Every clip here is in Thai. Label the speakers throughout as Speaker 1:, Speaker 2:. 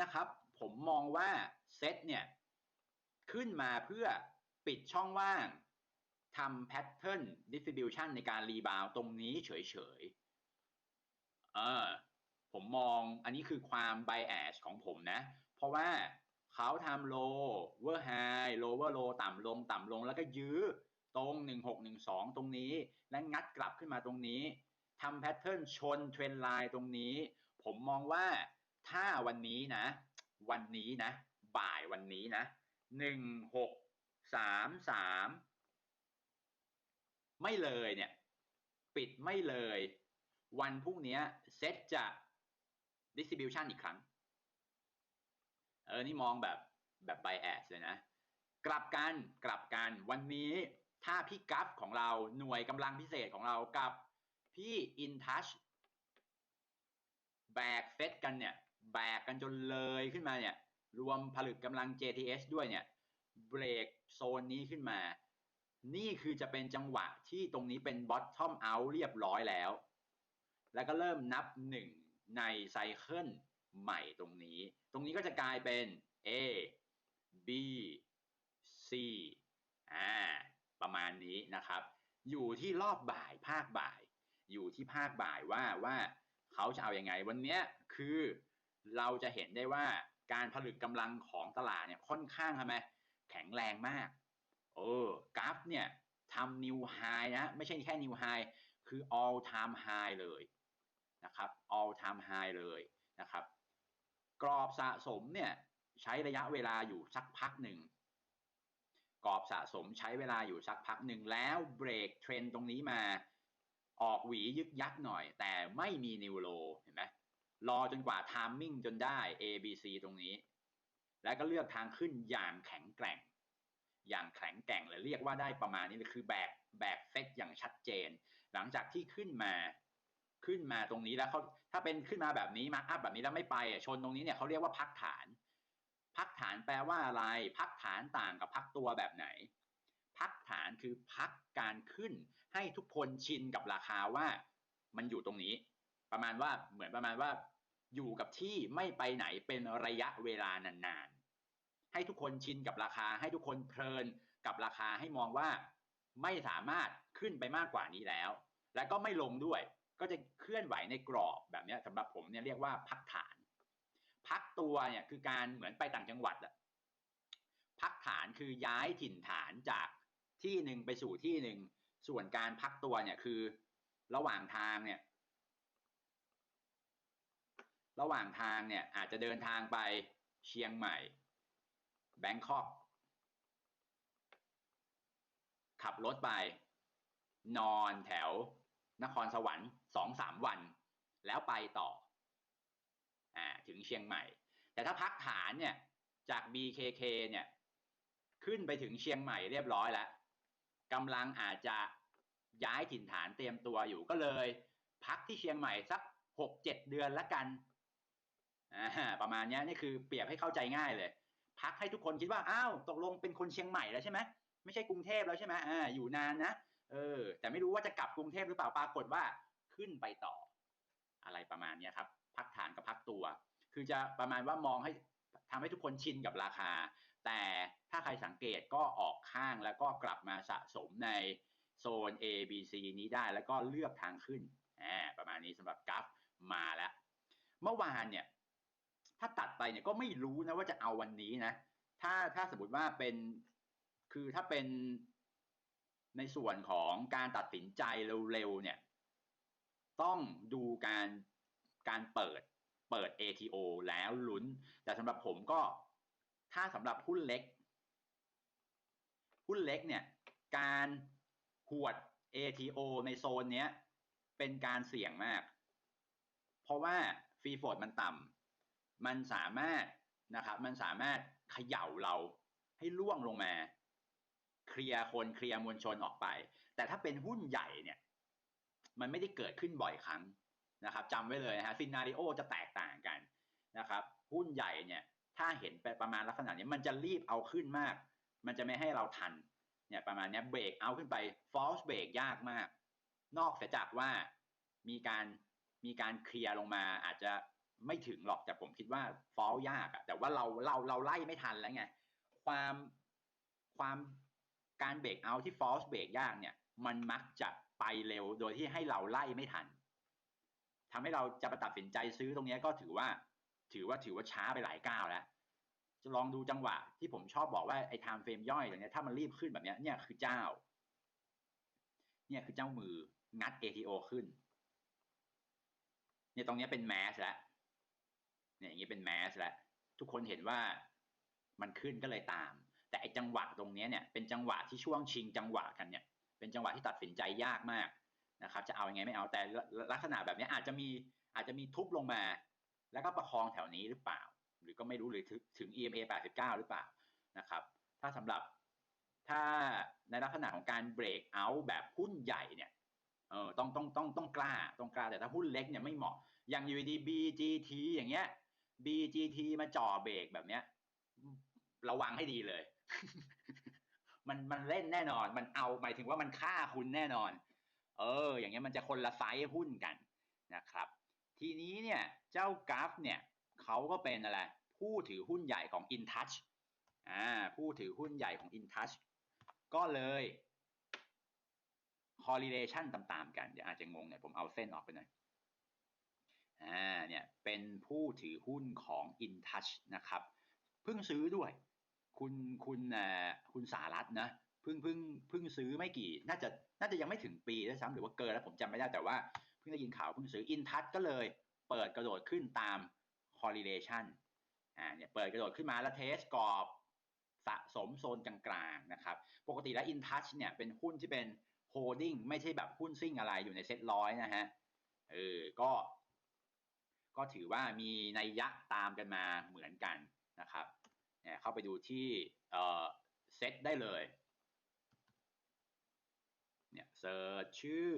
Speaker 1: นะครับ ผมมองว่าเซตเนี่ย ขึ้นมาเพื่อปิดช่องว่างทำ pattern distribution ในการรีบาวตรงนี้เฉยๆเออผมมองอันนี้คือความ bias ของผมนะ เพราะว่าเขาทำ lower high lower low ต่ำลงต่ำลงแล้วก็ยื้อตรง 1612 ตรงนี้ และงัดกลับขึ้นมาตรงนี้ทำแพทเทิร์นชนเทรนไลน์ตรงนี้ ผมมองว่า ถ้าวันนี้นะ วันนี้นะ บ่ายวันนี้นะ1633ไม่เลยเนี่ย ปิดไม่เลย วันพรุ่งนี้เซ็ตจะ distribution อีกครั้ง เออ นี่มองแบบแบบ bias เลยนะ กลับกันกลับกัน วันนี้ถ้าพี่กัฟของเราหน่วยกำลังพิเศษของเรากับพี่ InTouch แบกเซตกันเนี่ย แบกกันจนเลยขึ้นมาเนี่ย รวมผลึกกำลัง JTS ด้วยเนี่ย เบรกโซนนี้ขึ้นมา นี่คือจะเป็นจังหวะที่ตรงนี้เป็น bottom out เรียบร้อยแล้ว แล้วก็เริ่มนับหนึ่งในไซเคิลใหม่ตรงนี้ ตรงนี้ก็จะกลายเป็น A B C อ่า ประมาณนี้นะครับ อยู่ที่รอบบ่ายภาคบ่าย อยู่ที่ภาคบ่ายว่าว่าเขาจะเอาอยัางไง วันนี้คือ เราจะเห็นได้ว่าการผลึกกำลังของตลาดเนี่ยค่อนข้างทำไมแข็งแรงมาก เออกราฟเนี่ยทำนิวไฮนะไม่ใช่แค่นิวไฮคือ all time high เลยนะครับ all time high เลยนะครับ กรอบสะสมเนี่ยใช้ระยะเวลาอยู่สักพักหนึ่งกรอบสะสมใช้เวลาอยู่สักพักหนึ่งแล้วเบรกเทรนตรงนี้มาออกหวียึกยักหน่อย แต่ไม่มีนิวโลเห็นไหม รอจนกว่าทามมิ่งจนได้ A B C ตรงนี้ แล้วก็เลือกทางขึ้นอย่างแข็งแกร่ง อย่างแข็งแกร่งเลยเรียกว่าได้ประมาณนี้คือแบกแบกเซตอย่างชัดเจน หลังจากที่ขึ้นมาขึ้นมาตรงนี้แล้วเขาถ้าเป็นขึ้นมาแบบนี้มาอัพแบบนี้แล้วไม่ไปชนตรงนี้เนี่ยเขาเรียกว่าพักฐาน พักฐานแปลว่าอะไร พักฐานต่างกับพักตัวแบบไหน พักฐานคือพักการขึ้น ให้ทุกคนชินกับราคาว่ามันอยู่ตรงนี้ ประมาณว่าเหมือนประมาณว่า อยู่กับที่ไม่ไปไหนเป็นระยะเวลานานๆ ให้ทุกคนชินกับราคา ให้ทุกคนเพลินกับราคาให้มองว่าไม่สามารถขึ้นไปมากกว่านี้แล้ว และก็ไม่ลงด้วย ก็จะเคลื่อนไหวในกรอบแบบนี้สำหรับผมเนี่ยเรียกว่าพักฐาน พักตัวเนี่ยคือการเหมือนไปต่างจังหวัดอะพักฐานคือย้ายถิ่นฐานจากที่หนึ่งไปสู่ที่หนึ่งส่วนการพักตัวเนี่ยคือ ระหว่างทางเนี่ย ระหว่างทางเนี่ยอาจจะเดินทางไปเชียงใหม่ แบงคอก ขับรถไป นอนแถวนครสวรรค์สองสามวัน แล้วไปต่ออ่ถึงเชียงใหม่ แต่ถ้าพักฐานเนี่ยจาก BKK เนี่ยขึ้นไปถึงเชียงใหม่เรียบร้อยแล้วกำลังอาจจะย้ายถิ่นฐานเตรียมตัวอยู่ก็เลย พักที่เชียงใหม่สักหกเจ็ดเดือนละกัน ประมาณนี้นี่คือเปรียบให้เข้าใจง่ายเลย พักให้ทุกคนคิดว่าอ้าวตกลงเป็นคนเชียงใหม่แล้วใช่ไหมไม่ใช่กรุงเทพแล้วใช่ไหมอ่าอยู่นานนะเออ แต่ไม่รู้ว่าจะกลับกรุงเทพหรือเปล่าปรากฏว่าขึ้นไปต่อ อะไรประมาณนี้ครับพักฐานกับพักตัว คือจะประมาณว่ามองให้ทำให้ทุกคนชินกับราคา แต่ถ้าใครสังเกตก็ออกข้างแล้วก็กลับมาสะสมในโซน A B C นี้ได้แล้วก็เลือกทางขึ้นอ่าประมาณนี้สำหรับกราฟมาแล้ว เมื่อวานเนี่ย ถ้าตัดไปเนี่ยก็ไม่รู้นะว่าจะเอาวันนี้นะ ถ้าถ้าสมมติว่าเป็นคือถ้าเป็นในส่วนของการตัดสินใจเร็วๆเนี่ย ต้องดูการการเปิดเปิด ATO แล้วลุ้น แต่สำหรับผมก็ถ้าสำหรับหุ้นเล็ก หุ้นเล็กเนี่ย การหวด ATO ในโซนเนี้ย เป็นการเสี่ยงมาก เพราะว่าฟรีโฟดมันต่ำ มันสามารถนะครับ มันสามารถเขย่าเราให้ล่วงลงมา เคลียร์คนเคลียร์มวลชนออกไป แต่ถ้าเป็นหุ้นใหญ่เนี่ย มันไม่ได้เกิดขึ้นบ่อยครั้งนะครับจำไว้เลยนะฮะซินาริโอจะแตกต่างกันนะครับ หุ้นใหญ่เนี่ย ถ้าเห็นไปประมาณลักษณะนี้มันจะรีบเอาขึ้นมาก มันจะไม่ให้เราทัน เนี่ยประมาณนี้เบรกเอาขึ้นไปฟอลส์เบรกยากมาก นอกเสียจากว่ามีการมีการเคลียร์ลงมาอาจจะ ไม่ถึงหรอกแต่ผมคิดว่าฟอลยากอะแต่ว่าเราเราเราไล่ไม่ทันแล้วไงความความการเบรกเอาที่ฟอลส์เบรกยากเนี่ย มันมักจะไปเร็วโดยที่ให้เราไล่ไม่ทันทำให้เราจะไปตัดสินใจซื้อตรงนี้ก็ถือว่า ถือว่าถือว่าช้าไปหลายก้าวแล้วจะลองดูจังหวะที่ผมชอบบอกว่าไอ้ไทม์เฟรมย่อยอย่างเนี้ยถ้ามันรีบขึ้นแบบนี้เนี่ยคือเจ้า เนี่ยคือเจ้ามืองัด ATO ขึ้นเนี่ยตรงนี้เป็นแมสแล้ว เนี่ยอย่างนี้เป็นแมสแล้วทุกคนเห็นว่ามันขึ้นก็เลยตาม แต่ไอจังหวะตรงนี้เนี่ยเป็นจังหวะที่ช่วงชิงจังหวะกันเนี่ย เป็นจังหวะที่ตัดสินใจยากมากนะครับ จะเอาอยัางไงไม่เอาแต่ลักษณะแบบนี้อาจจะมีอาจจะมีทุบลงมา แล้วก็ประคองแถวนี้หรือเปล่า หรือก็ไม่รู้หรือถึง EMA 89 หรือเปล่านะครับ ถ้าสำหรับถ้าในลักษณะของการเบรกเอาแบบหุ้นใหญ่เนี่ยเออต้องต้องต้องต้องกล้าต้องกล้าแต่ถ้าหุ้นเล็กเนี่ยไม่เหมาะอย่างอยู่ดี BGT อย่างเงี้ย BGT มาจ่อเบรกแบบเนี้ย ระวังให้ดีเลย มันมันเล่นแน่นอน มันเอาหมายถึงว่ามันฆ่าคุณแน่นอน เออ อย่างเงี้ยมันจะคนละไซส์หุ้นกันนะครับ ทีนี้เนี่ย เจ้ากราฟเนี่ยเขาก็เป็นอะไรผู้ถือหุ้นใหญ่ของ InTouch อ่าผู้ถือหุ้นใหญ่ของ InTouch ก็เลย correlation ตามๆกันเดี๋ยวอาจจะงงเนี่ยผมเอาเส้นออกไปหน่อย อ่าเนี่ยเป็นผู้ถือหุ้นของ InTouch นะครับ เพิ่งซื้อด้วย คุณคุณอ่าคุณสารัตนะเพิ่งเพิ่งเพิ่งซื้อไม่กี่ น่าจะน่าจะยังไม่ถึงปีด้วยซ้ำหรือว่าเกินแล้วผมจำไม่ได้แต่ว่าเพิ่งได้ยินข่าวเพิ่งซื้อ InTouch ก็เลยเปิดกระโดดขึ้นตาม correlation อ่าเนี่ยเปิดกระโดดขึ้นมาแล้วเทสกรอบสะสมโซนกลางๆนะครับ ปกติแล้ว InTouch เนี่ยเป็นหุ้นที่เป็น holding ไม่ใช่แบบหุ้นซิ่งอะไรอยู่ในเซ็ตร้อยนะฮะ เออ ก็ ก็ถือว่ามีนัยยะตามกันมาเหมือนกันนะครับเนี่ยเข้าไปดูที่เอ่อเซตได้เลยเนี่ยเซิร์ชชื่อ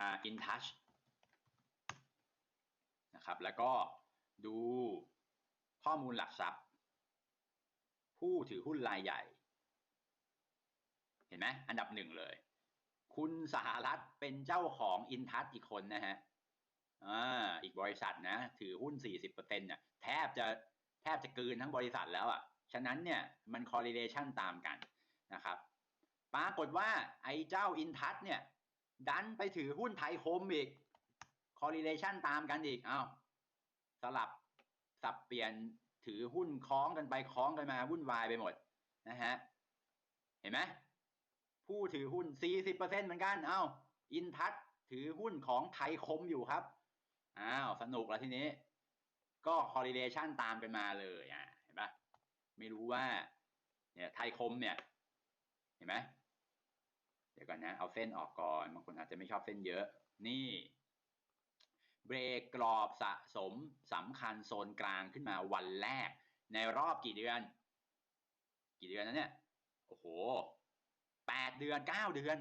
Speaker 1: อ่า InTouch นะครับแล้วก็ดูข้อมูลหลักทรัพย์ ผู้ถือหุ้นรายใหญ่ เห็นไหมอันดับหนึ่งเลย คุณสหรัฐเป็นเจ้าของอินทัศอีกคนนะฮะอ่าอีกบริษัทนะ ถือหุ้น 40%เนี่ยแทบจะแทบจะกืนทั้งบริษัทแล้วอะ่ะ ฉะนั้นเนี่ยมัน correlation ตามกันนะครับปรากฏว่าไอ้เจ้าอินทัศเนี่ย ดันไปถือหุ้นไทยคมอีก correlation ตามกันอีก เอา้าสลับสับเปลี่ยนถือหุ้นคล้องกันไปคล้องกันมาวุ่นวายไปหมดนะฮะ เห็นไหม ผู้ถือหุ้น 40%เหมือนกันเอา้าอินทัศถือหุ้นของไทยคมอยู่ครับอ้าวสนุกแล้วทีนี้ ก็ correlation ตามกันมาเลยอะเห็นปะไม่รู้ว่า เนี่ยไทยคมเนี่ย เห็นไหมเดี๋ยวก่อนนะ เอาเส้นออกก่อนบางคนอาจจะไม่ชอบเส้นเยอะ นี่เบรกกรอบสะสมสำคัญโซนกลางขึ้นมาวันแรก ในรอบกี่เดือน กี่เดือนนะเนี่ย โอ้โห แปดเดือนเก้าเดือน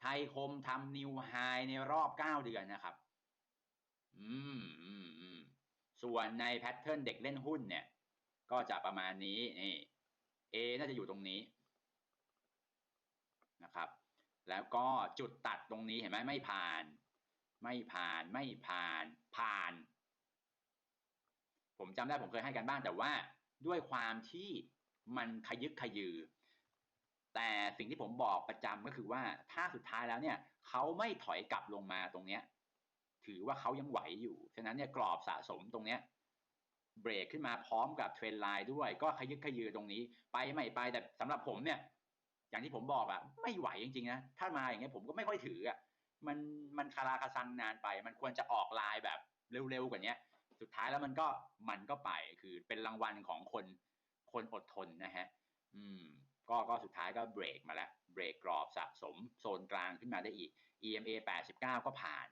Speaker 1: ไทยคมทำนิวไฮในรอบเก้าเดือนนะครับ อืมอืมอืมส่วนในแพทเทิร์นเด็กเล่นหุ้นเนี่ย ก็จะประมาณนี้นี่ A น่าจะอยู่ตรงนี้นะครับ แล้วก็จุดตัดตรงนี้เห็นไหมไม่ผ่าน ไม่ผ่านไม่ผ่านผ่าน ผมจำได้ผมเคยให้กันบ้างแต่ว่าด้วยความที่มันขยึกขยือ แต่สิ่งที่ผมบอกประจำก็คือว่าถ้าสุดท้ายแล้วเนี่ยเขาไม่ถอยกลับลงมาตรงเนี้ย ถือว่าเขายังไหวอยู่ ฉะนั้นเนี่ยกรอบสะสมตรงเนี้ยเบรกขึ้นมาพร้อมกับเทรนไลน์ด้วย ก็ขยึกขยือตรงนี้ ไปไม่ไปแต่สำหรับผมเนี่ย อย่างที่ผมบอกอะไม่ไหวจริงๆนะถ้ามาอย่างเงี้ยผมก็ไม่ค่อยถืออะมันมันคาราคาซังนานไป มันควรจะออกลายแบบเร็วๆกว่านี้สุดท้ายแล้วมันก็มันก็ไปคือเป็นรางวัลของคนคนอดทนนะฮะ อืม ก็ก็สุดท้ายก็เบรกมาแล้วเบรกกรอบสะสมโซนกลางขึ้นมาได้อีก EMA 89 ก็ผ่าน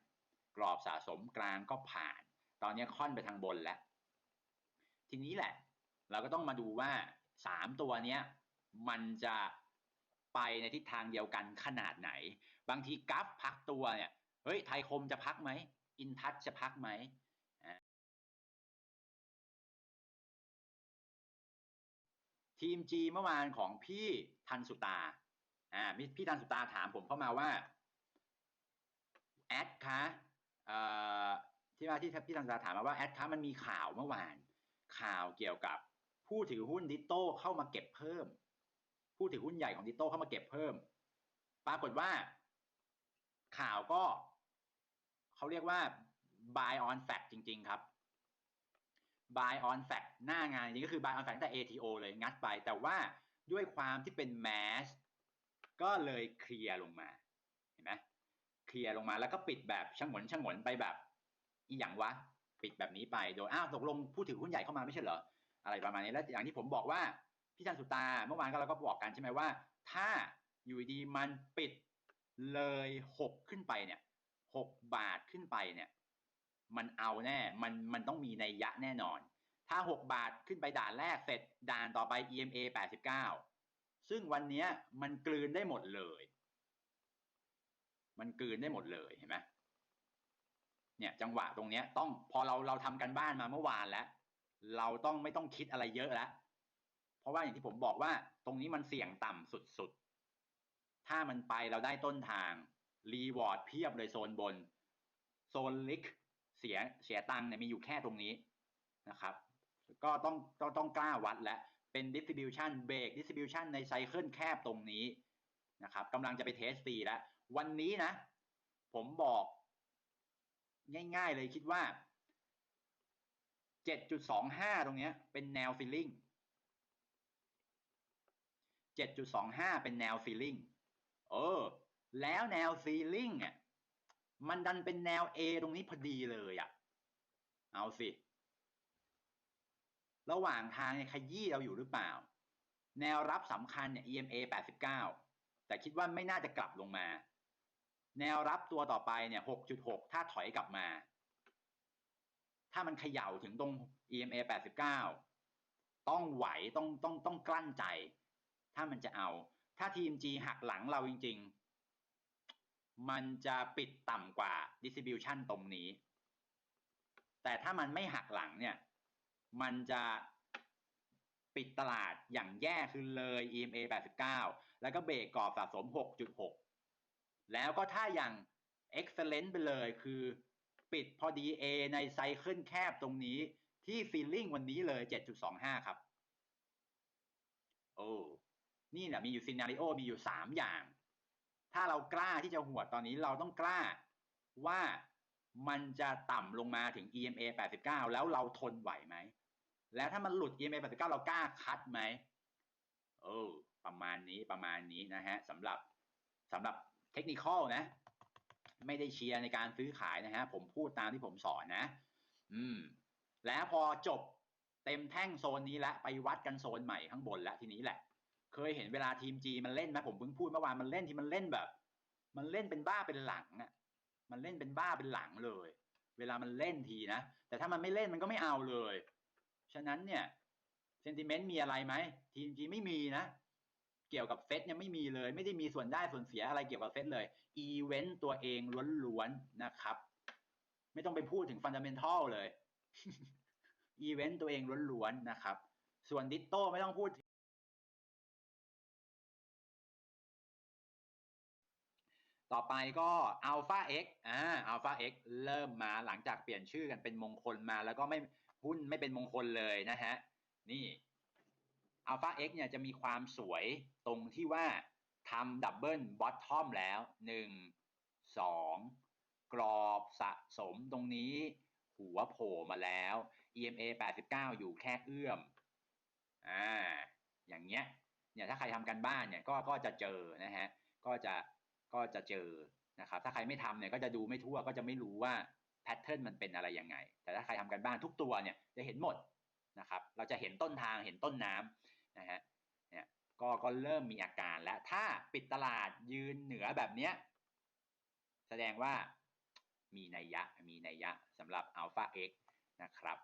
Speaker 1: กรอบสะสมกลางก็ผ่าน ตอนนี้ค่อนไปทางบนแล้ว ทีนี้แหละ เราก็ต้องมาดูว่าสามตัวเนี้ยมันจะไปในทิศทางเดียวกันขนาดไหน บางทีกราฟพักตัวเนี่ยเฮ้ยไทยคมจะพักไหมอินทัชจะพักไหม ทีมจีเมื่อวานของพี่ทันสุตา อ่าพี่ทันสุตาถามผมเข้ามาว่าแอดคะเอ่อที่มาที่พี่ธันดาถามมาว่าแอดครับมันมีข่าวเมื่อวาน ข่าวเกี่ยวกับผู้ถือหุ้นดิโต้เข้ามาเก็บเพิ่ม ผู้ถือหุ้นใหญ่ของดิจิโต้เข้ามาเก็บเพิ่ม ปรากฏว่า ข่าวก็เขาเรียกว่า buy on fact จริง ๆ ครับ buy on fact หน้างานจริงก็คือ buy on fact ตั้งแต่ ATO เลยงัดไป แต่ว่าด้วยความที่เป็น mass ก็เลยเคลียร์ลงมา เห็นไหมเคลียร์ลงมาแล้วก็ปิดแบบชงนชงนไปแบบอีหยังวะ ปิดแบบนี้ไปโดยอ้าวตกลงผู้ถือหุ้นใหญ่เข้ามาไม่ใช่เหรออะไรประมาณนี้แล้วอย่างที่ผมบอกว่าพี่จันสุตาเมื่อวานก็เราก็บอกกันใช่ไหมว่า ถ้าอยู่ดีมันปิดเลยหกขึ้นไปเนี่ยหกบาทขึ้นไปเนี่ย มันเอาแน่มันมันต้องมีในยะแน่นอน ถ้าหกบาทขึ้นไปด่านแรกเสร็จด่านต่อไป EMA 89 ซึ่งวันนี้มันกลืนได้หมดเลย มันกลืนได้หมดเลยเห็นไหมเนี่ยจังหวะตรงเนี้ยต้องพอเราเราทำกันบ้านมาเมื่อวานแล้ว เราต้องไม่ต้องคิดอะไรเยอะแล้ว เพราะว่าอย่างที่ผมบอกว่าตรงนี้มันเสี่ยงต่ำสุดๆ ถ้ามันไปเราได้ต้นทางรีวอร์ดเพียบเลยโซนบนโซนลิก เสียเสียตังค์เนี่ยมีอยู่แค่ตรงนี้นะครับ ก็ต้องต้องต้องกล้าวัดและเป็น distribution break distribution ในไซเคิลแคบตรงนี้นะครับกำลังจะไปเทสตีแล้ว วันนี้นะ ผมบอก ง่ายๆเลยคิดว่า 7.25 ตรงนี้เป็นแนวฟิลลิ่ง7.25 เป็นแนวฟีลลิ่ง เออ แล้วแนวฟีลลิ่งอะ มันดันเป็นแนว A ตรงนี้พอดีเลยอะ เอาสิ ระหว่างทางเนี่ยขยี้เราอยู่หรือเปล่า แนวรับสำคัญเนี่ย EMA 89 แต่คิดว่าไม่น่าจะกลับลงมา แนวรับตัวต่อไปเนี่ย 6.6 ถ้าถอยกลับมา ถ้ามันเขย่าถึงตรง EMA 89 ต้องไหวต้องต้องต้องกลั้นใจ ถ้ามันจะเอา ถ้าทีม G หักหลังเราจริง ๆ มันจะปิดต่ำกว่า distribution ตรงนี้ แต่ถ้ามันไม่หักหลังเนี่ย มันจะปิดตลาดอย่างแย่คือเลย EMA 89 แล้วก็เบรกกรอบสะสม 6.6 แล้วก็ถ้าอย่าง excellent ไปเลยคือปิดพอดี A ในไซเคิลแคบตรงนี้ที่ feeling วันนี้เลย 7.25 ครับ โอ้ นี่แหละมีอยู่ซีนารีโอมีอยู่ 3 อย่าง ถ้าเรากล้าที่จะหวดตอนนี้เราต้องกล้าว่ามันจะต่ำลงมาถึง EMA 89 แล้วเราทนไหวไหม แล้วถ้ามันหลุด EMA 89 เรากล้าคัดไหม เออ ประมาณนี้ประมาณนี้นะฮะสำหรับสำหรับเทคนิคนะ ไม่ได้เชียร์ในการซื้อขายนะฮะ ผมพูดตามที่ผมสอนนะ อืม แล้วพอจบเต็มแท่งโซนนี้แล้วไปวัดกันโซนใหม่ข้างบนแล้วทีนี้แหละ เคยเห็นเวลาทีมจีมันเล่นไหมผมเพิ่งพูดเมื่อวานมันเล่นที่มันเล่นแบบ มันเล่นเป็นบ้าเป็นหลังอะมันเล่นเป็นบ้าเป็นหลังเลย เวลามันเล่นทีนะแต่ถ้ามันไม่เล่นมันก็ไม่เอาเลย ฉะนั้นเนี่ยเซนติเมนต์มีอะไรไหมทีมจีไม่มีนะ เกี่ยวกับเซตเนี่ยไม่มีเลย ไม่ได้มีส่วนได้ส่วนเสียอะไรเกี่ยวกับเซตเลยอีเวนต์ตัวเองล้วนๆนะครับ ไม่ต้องไปพูดถึงฟันดัมเบลทัลเลยอีเวนต์ตัวเองล้วนๆนะครับ ส่วนดิตโต้ไม่ต้องพูด ต่อไปก็ Alpha X อ่า Alpha X เริ่มมาหลังจากเปลี่ยนชื่อกันเป็นมงคลมา แล้วก็ไม่หุ้นไม่เป็นมงคลเลยนะฮะ นี่ Alpha X เนี่ยจะมีความสวยตรงที่ว่าทำดับเบิลบอททอมแล้ว 1 2 กรอบสะสมตรงนี้ หัวโผล่มาแล้ว EMA 89 อยู่แค่เอื้อม อ่า อย่างเงี้ย เนี่ยถ้าใครทำกันบ้านเนี่ยก็ก็จะเจอนะฮะ ก็จะ ก็จะเจอนะครับ ถ้าใครไม่ทำเนี่ยก็จะดูไม่ทั่วก็จะไม่รู้ว่าแพทเทิร์นมันเป็นอะไรยังไง แต่ถ้าใครทำกันบ้านทุกตัวเนี่ยจะเห็นหมดนะครับ เราจะเห็นต้นทางเห็นต้นน้ำนะฮะเนี่ยก็ก็เริ่มมีอาการแล้ว ถ้าปิดตลาดยืนเหนือแบบเนี้ยแสดงว่ามีนัยยะมีนัยยะสำหรับ Alpha X นะครับ